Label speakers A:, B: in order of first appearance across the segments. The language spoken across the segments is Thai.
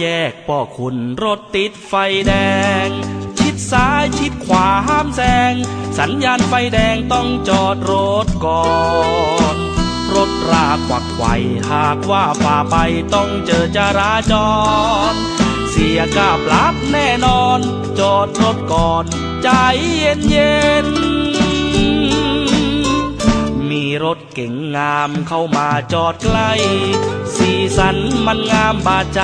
A: แยกป้อคุณรถติดไฟแดง ชิดซ้ายชิดขวาห้ามแซง สัญญาณไฟแดงต้องจอดรถก่อน รถรากวักไขวหากว่าฝ่าไปต้องเจอจราจร เสียกาปรับแน่นอน จอดรถก่อน ใจเย็นเย็น มีรถเก๋งงามเข้ามาจอดใกล้ สีสันมันงามบาดใจ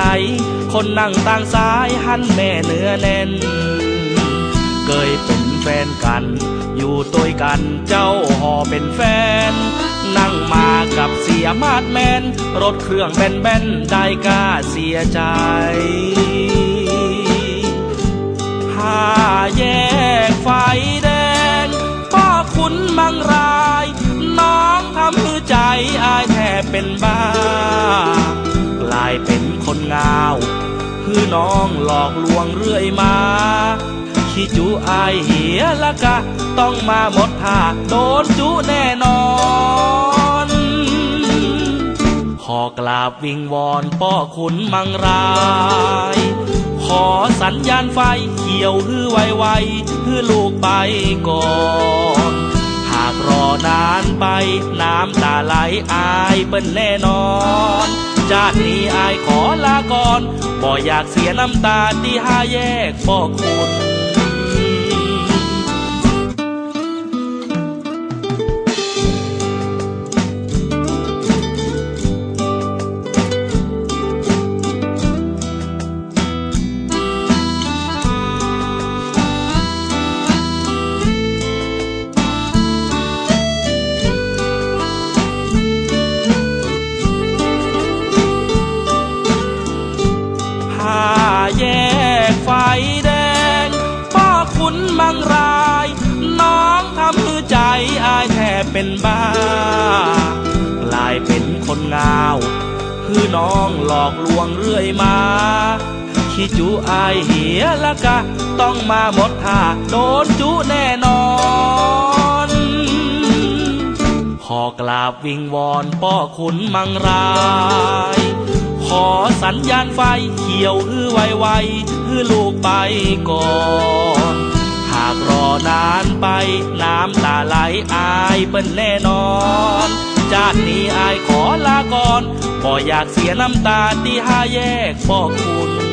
A: คนนั่งต่างซ้ายหันแม่เนื้อแน่น เคยเป็นแฟนกัน อยู่ตัวกันเจ้าหอเป็นแฟน นั่งมากับเสียมาดแมน รถเครื่องแบนๆได้กล้าเสียใจ เป็นบ้า กลายเป็นคนงาวคือน้องหลอกลวงเรื่อยมาขี้จุอายเหียละกะ ต้องมาหมดท่าโดนจุแน่นอนขอกราบวิงวอนป้อขุนมังรายขอสัญญาณไฟเขียวฮือไวๆฮือลูกไปก่อนากรอนานไปน้ำตาไหลอายเป็นแน่นอนจาตินี้อายขอลาก่อนบ่อยากเสียน้ำตาที่ห้าแยกพ่อคุณ เป็นบ้ากลายเป็นคนงาวคือน้องหลอกลวงเรื่อยมาขี้จุอายเหียละกะ ต้องมาหมดท่าโดนจุแน่นอนขอกราบวิงวอนป้อขุนมังรายขอสัญญาณไฟเขียวฮือไวๆฮือลูกไปก่อนากรอนานไป น้ำตาไหลอายเปิ้นแน่นอน จาตินี้อายขอลาก่อนบ่อยากเสียน้ำตาที่ห้าแยกป้อคุณ